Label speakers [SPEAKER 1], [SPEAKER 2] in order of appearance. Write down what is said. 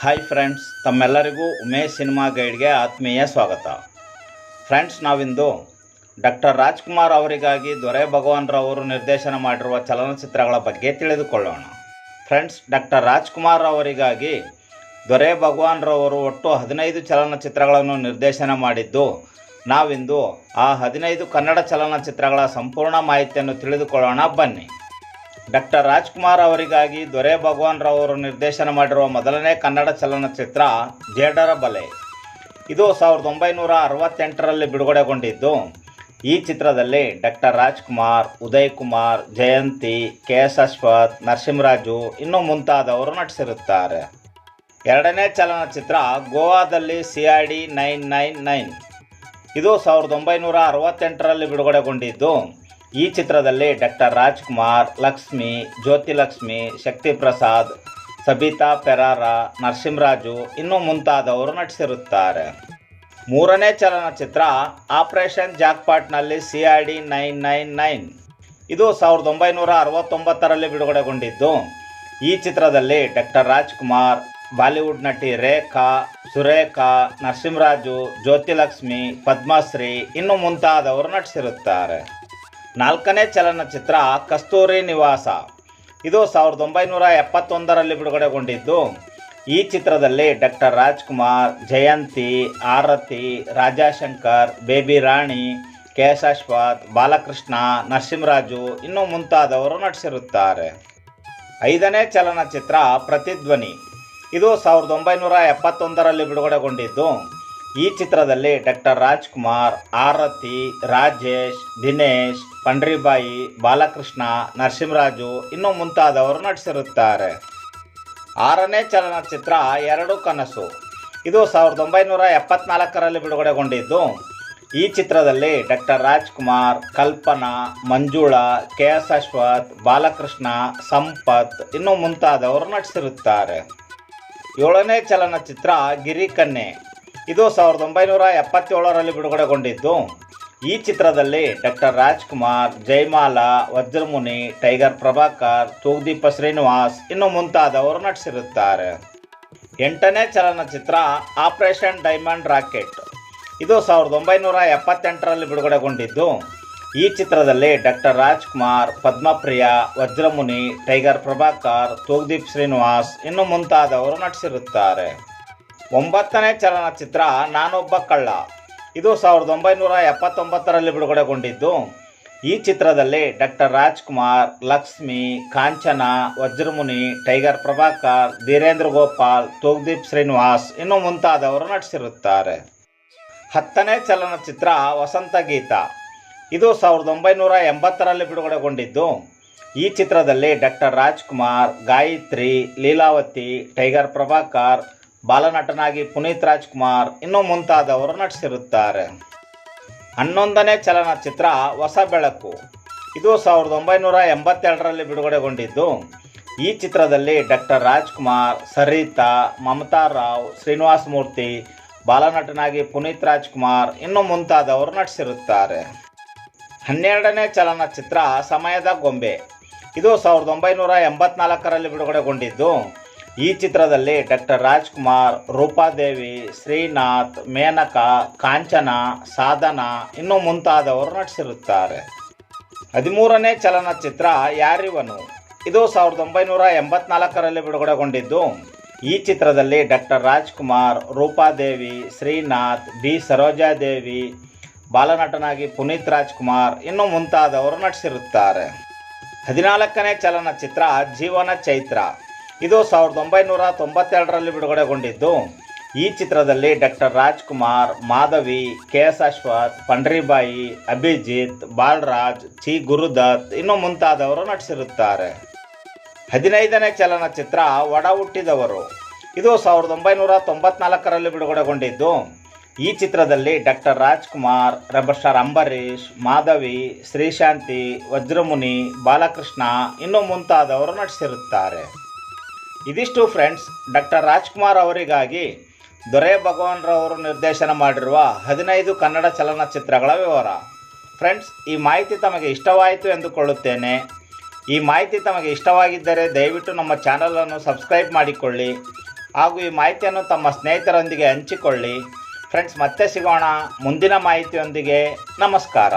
[SPEAKER 1] Hi friends ತಮ್ಮೆಲ್ಲರಿಗೂ Umesh cinema ಗೈಡ್ಗೆ ಆತ್ಮೀಯ ಸ್ವಾಗತ. ಫ್ರೆಂಡ್ಸ್ ನಾವಿಂದು ಡಾಕ್ಟರ್ ರಾಜ್ಕುಮಾರ್ ಅವರಿಗಾಗಿ ದೊರೆ ಭಗವಾನ್ರವರು ನಿರ್ದೇಶನ ಮಾಡಿರುವ ಚಲನಚಿತ್ರಗಳ ಬಗ್ಗೆ ತಿಳಿದುಕೊಳ್ಳೋಣ. ಫ್ರೆಂಡ್ಸ್ ಡಾಕ್ಟರ್ ರಾಜ್ಕುಮಾರ್ ಅವರಿಗಾಗಿ ದೊರೆ ಭಗವಾನ್ರವರು ಒಟ್ಟು ಹದಿನೈದು ಚಲನಚಿತ್ರಗಳನ್ನು ನಿರ್ದೇಶನ ಮಾಡಿದ್ದು, ನಾವಿಂದು ಆ ಹದಿನೈದು ಕನ್ನಡ ಚಲನಚಿತ್ರಗಳ ಸಂಪೂರ್ಣ ಮಾಹಿತಿಯನ್ನು ತಿಳಿದುಕೊಳ್ಳೋಣ. ಬನ್ನಿ. ಡಾಕ್ಟರ್ ರಾಜ್ಕುಮಾರ್ ಅವರಿಗಾಗಿ ದೊರೆ ಭಗವಾನ್ ರವರು ನಿರ್ದೇಶನ ಮಾಡಿರುವ ಮೊದಲನೇ ಕನ್ನಡ ಚಲನಚಿತ್ರ ಜೇಡರ ಬಲೆ. ಇದು ಸಾವಿರದ ಒಂಬೈನೂರ ಅರವತ್ತೆಂಟರಲ್ಲಿ ಬಿಡುಗಡೆಗೊಂಡಿದ್ದು, ಈ ಚಿತ್ರದಲ್ಲಿ doctor Rajkumar, Uday Kumar, Jayanthi K S Ashwath, Narasimharaju ಇನ್ನೂ ಮುಂತಾದವರು ನಟಿಸಿರುತ್ತಾರೆ. ಎರಡನೇ ಚಲನಚಿತ್ರ ಗೋವಾದಲ್ಲಿ C I D nine nine nine. ಇದು ಸಾವಿರದ ಒಂಬೈನೂರ ಅರವತ್ತೆಂಟರಲ್ಲಿ ಬಿಡುಗಡೆಗೊಂಡಿದ್ದು ಈ ಚಿತ್ರದಲ್ಲಿ ಡಾಕ್ಟರ್ ರಾಜ್ಕುಮಾರ್, ಲಕ್ಷ್ಮಿ ಜ್ಯೋತಿ ಲಕ್ಷ್ಮಿ ಶಕ್ತಿ ಪ್ರಸಾದ್ ಸಬಿತಾ ಪೆರಾರ, ನರಸಿಂಹರಾಜು ಇನ್ನೂ ಮುಂತಾದವರು ನಟಿಸಿರುತ್ತಾರೆ. ಮೂರನೇ ಚಲನಚಿತ್ರ operation ಜಾಕ್ಪಾಟ್ನಲ್ಲಿ C R D nine nine nine. ಇದು ಸಾವಿರದ ಒಂಬೈನೂರ ಅರವತ್ತೊಂಬತ್ತರಲ್ಲಿ ಬಿಡುಗಡೆಗೊಂಡಿದ್ದು. ಈ ಚಿತ್ರದಲ್ಲಿ ಡಾಕ್ಟರ್ ರಾಜ್ಕುಮಾರ್, ಬಾಲಿವುಡ್ ನಟಿ ರೇಖಾ, ಸುರೇಖಾ, ನರಸಿಂಹರಾಜು, ಜ್ಯೋತಿಲಕ್ಷ್ಮಿ, ಪದ್ಮಶ್ರೀ ಇನ್ನು ಮುಂತಾದವರು ನಟಿಸಿರುತ್ತಾರೆ. ನಾಲ್ಕನೇ ಚಲನಚಿತ್ರ ಕಸ್ತೂರಿ ನಿವಾಸ. ಇದು ಸಾವಿರದ ಒಂಬೈನೂರ ಎಪ್ಪತ್ತೊಂದರಲ್ಲಿ ಬಿಡುಗಡೆಗೊಂಡಿದ್ದು. ಈ ಚಿತ್ರದಲ್ಲಿ doctor Rajkumar, Jayanthi, Aarathi, Rajashankar, baby Rani K Balakrishna, Narasimharaju ಇನ್ನೂ ಮುಂತಾದವರು ನಟಿಸಿರುತ್ತಾರೆ. ಐದನೇ ಚಲನಚಿತ್ರ ಪ್ರತಿಧ್ವನಿ. ಇದು ಸಾವಿರದ ಒಂಬೈನೂರ ಎಪ್ಪತ್ತೊಂದರಲ್ಲಿ ಬಿಡುಗಡೆಗೊಂಡಿದ್ದು. ಈ ಚಿತ್ರದಲ್ಲಿ ಡಾಕ್ಟರ್ ರಾಜ್ಕುಮಾರ್, ಆರತಿ, ರಾಜೇಶ್, ದಿನೇಶ್, ಪಂಡ್ರಿಬಾಯಿ, ಬಾಲಕೃಷ್ಣ, ನರಸಿಂಹರಾಜು ಇನ್ನೂ ಮುಂತಾದವರು ನಟಿಸಿರುತ್ತಾರೆ. ಆರನೇ ಚಲನಚಿತ್ರ ಎರಡು ಕನಸು. ಇದು ಸಾವಿರದ ಒಂಬೈನೂರ ಎಪ್ಪತ್ನಾಲ್ಕರಲ್ಲಿ ಬಿಡುಗಡೆಗೊಂಡಿದ್ದು. ಈ ಚಿತ್ರದಲ್ಲಿ doctor Rajkumar, Kalpana, Manjula, K S Ashwath, Balakrishna, Sampath ಇನ್ನೂ ಮುಂತಾದವರು ನಟಿಸಿರುತ್ತಾರೆ. ಏಳನೇ ಚಲನಚಿತ್ರ ಗಿರಿಕನ್ಯೆ. ಇದು ಸಾವಿರದ ಒಂಬೈನೂರ ಎಪ್ಪತ್ತೇಳರಲ್ಲಿ ಬಿಡುಗಡೆಗೊಂಡಿದ್ದು. ಈ ಚಿತ್ರದಲ್ಲಿ ಡಾಕ್ಟರ್ ರಾಜ್ಕುಮಾರ್, ಜಯಮಾಲಾ, ವಜ್ರಮುನಿ, ಟೈಗರ್ ಪ್ರಭಾಕರ್, ತೂಗ್ದೀಪ ಶ್ರೀನಿವಾಸ್ ಇನ್ನು ಮುಂತಾದವರು ನಟಿಸಿರುತ್ತಾರೆ. ಎಂಟನೇ ಚಲನಚಿತ್ರ ಆಪರೇಷನ್ ಡೈಮಂಡ್ ರಾಕೆಟ್. ಇದು ಸಾವಿರದ ಒಂಬೈನೂರ ಎಪ್ಪತ್ತೆಂಟರಲ್ಲಿ ಬಿಡುಗಡೆಗೊಂಡಿದ್ದು. ಈ ಚಿತ್ರದಲ್ಲಿ ಡಾಕ್ಟರ್ ರಾಜ್ಕುಮಾರ್, ಪದ್ಮಪ್ರಿಯ, ವಜ್ರಮುನಿ, ಟೈಗರ್ ಪ್ರಭಾಕರ್, ತೂಗ್ದೀಪ್ ಶ್ರೀನಿವಾಸ್ ಇನ್ನು ಮುಂತಾದವರು ನಟಿಸಿರುತ್ತಾರೆ. ಒಂಬತ್ತನೇ ಚಲನಚಿತ್ರ ನಾನೊಬ್ಬ ಕಳ್ಳ. ಇದು ಸಾವಿರದ ಒಂಬೈನೂರ ಎಪ್ಪತ್ತೊಂಬತ್ತರಲ್ಲಿ ಬಿಡುಗಡೆಗೊಂಡಿದ್ದು. ಈ ಚಿತ್ರದಲ್ಲಿ ಡಾಕ್ಟರ್ ರಾಜ್ಕುಮಾರ್, ಲಕ್ಷ್ಮಿ, ಕಾಂಚನ, ವಜ್ರಮುನಿ, ಟೈಗರ್ ಪ್ರಭಾಕರ್, ಧೀರೇಂದ್ರ ಗೋಪಾಲ್, ತೂಗ್ದೀಪ್ ಶ್ರೀನಿವಾಸ್ ಇನ್ನು ಮುಂತಾದವರು ನಟಿಸಿರುತ್ತಾರೆ. ಹತ್ತನೇ ಚಲನಚಿತ್ರ ವಸಂತ ಗೀತ. ಇದು ಸಾವಿರದ ಒಂಬೈನೂರ ಎಂಬತ್ತರಲ್ಲಿ ಬಿಡುಗಡೆಗೊಂಡಿದ್ದು. ಈ ಚಿತ್ರದಲ್ಲಿ ಡಾಕ್ಟರ್ ರಾಜ್ಕುಮಾರ್, ಗಾಯತ್ರಿ, ಲೀಲಾವತಿ, ಟೈಗರ್ ಪ್ರಭಾಕರ್ ಬಾಲನಟನಾಗಿ ಪುನೀತ್ ರಾಜ್ಕುಮಾರ್ ಇನ್ನೂ ಮುಂತಾದವರು ನಟಿಸಿರುತ್ತಾರೆ. ಹನ್ನೊಂದನೇ ಚಲನಚಿತ್ರ ಹೊಸ ಬೆಳಕು. ಇದು ಸಾವಿರದ ಒಂಬೈನೂರ ಎಂಬತ್ತೆರಡರಲ್ಲಿ ಬಿಡುಗಡೆಗೊಂಡಿದ್ದು. ಈ ಚಿತ್ರದಲ್ಲಿ ಡಾಕ್ಟರ್ ರಾಜ್ಕುಮಾರ್, ಸರಿತಾ, ಮಮತಾ ರಾವ್, ಶ್ರೀನಿವಾಸ ಮೂರ್ತಿ, ಬಾಲನಟನಾಗಿ ಪುನೀತ್ ರಾಜ್ಕುಮಾರ್ ಇನ್ನೂ ಮುಂತಾದವರು ನಟಿಸಿರುತ್ತಾರೆ. ಹನ್ನೆರಡನೇ ಚಲನಚಿತ್ರ ಸಮಯದ ಗೊಂಬೆ. ಇದು ಸಾವಿರದ ಒಂಬೈನೂರ ಎಂಬತ್ನಾಲ್ಕರಲ್ಲಿ ಬಿಡುಗಡೆಗೊಂಡಿದ್ದು. ಈ ಚಿತ್ರದಲ್ಲಿ ಡಾಕ್ಟರ್ ರಾಜ್ಕುಮಾರ್, ರೂಪಾದೇವಿ, ಶ್ರೀನಾಥ್, ಮೇನಕಾ, ಕಾಂಚನ, ಸಾಧನಾ ಇನ್ನೂ ಮುಂತಾದವರು ನಟಿಸಿರುತ್ತಾರೆ. ಹದಿಮೂರನೇ ಚಲನಚಿತ್ರ ಯಾರಿವನು? ಇದು ಸಾವಿರದ ಒಂಬೈನೂರ ಎಂಬತ್ನಾಲ್ಕರಲ್ಲಿ ಬಿಡುಗಡೆಗೊಂಡಿದ್ದು. ಈ ಚಿತ್ರದಲ್ಲಿ ಡಾಕ್ಟರ್ ರಾಜ್ಕುಮಾರ್, ರೂಪಾದೇವಿ, ಶ್ರೀನಾಥ್ ಬಿ ಸರೋಜಾದೇವಿ, ಬಾಲನಟನಾಗಿ ಪುನೀತ್ ರಾಜ್ಕುಮಾರ್ ಇನ್ನೂ ಮುಂತಾದವರು ನಟಿಸಿರುತ್ತಾರೆ. ಹದಿನಾಲ್ಕನೇ ಚಲನಚಿತ್ರ ಜೀವನ ಚೈತ್ರ. ಇದು ಸಾವಿರದ ಒಂಬೈನೂರ ತೊಂಬತ್ತೆರಡರಲ್ಲಿ ಬಿಡುಗಡೆಗೊಂಡಿದ್ದು. ಈ ಚಿತ್ರದಲ್ಲಿ doctor Rajkumar, Madhavi, K S Ashwath, Pandaribai, Abhijith, Balaraj Chi Gurudath ಇನ್ನೂ ಮುಂತಾದವರು ನಟಿಸಿರುತ್ತಾರೆ. ಹದಿನೈದನೇ ಚಲನಚಿತ್ರ ಒಡ ಹುಟ್ಟಿದವರು. ಇದು ಸಾವಿರದ ಒಂಬೈನೂರ ತೊಂಬತ್ನಾಲ್ಕರಲ್ಲಿ ಬಿಡುಗಡೆಗೊಂಡಿದ್ದು. ಈ ಚಿತ್ರದಲ್ಲಿ ಡಾಕ್ಟರ್ ರಾಜ್ಕುಮಾರ್ ರೆಬರ್ ಅಂಬರೀಶ್ ಮಾಧವಿ, ಶ್ರೀಶಾಂತಿ, ವಜ್ರಮುನಿ, ಬಾಲಕೃಷ್ಣ ಇನ್ನೂ ಮುಂತಾದವರು ನಟಿಸಿರುತ್ತಾರೆ. ಇದಿಷ್ಟು ಫ್ರೆಂಡ್ಸ್ ಡಾಕ್ಟರ್ ರಾಜ್ಕುಮಾರ್ ಅವರಿಗಾಗಿ ದೊರೆ ಭಗವಾನ್ರವರು ನಿರ್ದೇಶನ ಮಾಡಿರುವ ಹದಿನೈದು ಕನ್ನಡ ಚಲನಚಿತ್ರಗಳ ವಿವರ. ಫ್ರೆಂಡ್ಸ್ ಈ ಮಾಹಿತಿ ತಮಗೆ ಇಷ್ಟವಾಯಿತು ಎಂದುಕೊಳ್ಳುತ್ತೇನೆ. ಈ ಮಾಹಿತಿ ತಮಗೆ ಇಷ್ಟವಾಗಿದ್ದರೆ ದಯವಿಟ್ಟು ನಮ್ಮ ಚಾನಲನ್ನು ಸಬ್ಸ್ಕ್ರೈಬ್ ಮಾಡಿಕೊಳ್ಳಿ. ಹಾಗೂ ಈ ಮಾಹಿತಿಯನ್ನು ತಮ್ಮ ಸ್ನೇಹಿತರೊಂದಿಗೆ ಹಂಚಿಕೊಳ್ಳಿ. ಫ್ರೆಂಡ್ಸ್ ಮತ್ತೆ ಸಿಗೋಣ. ಮುಂದಿನ ಮಾಹಿತಿಯೊಂದಿಗೆ ನಮಸ್ಕಾರ.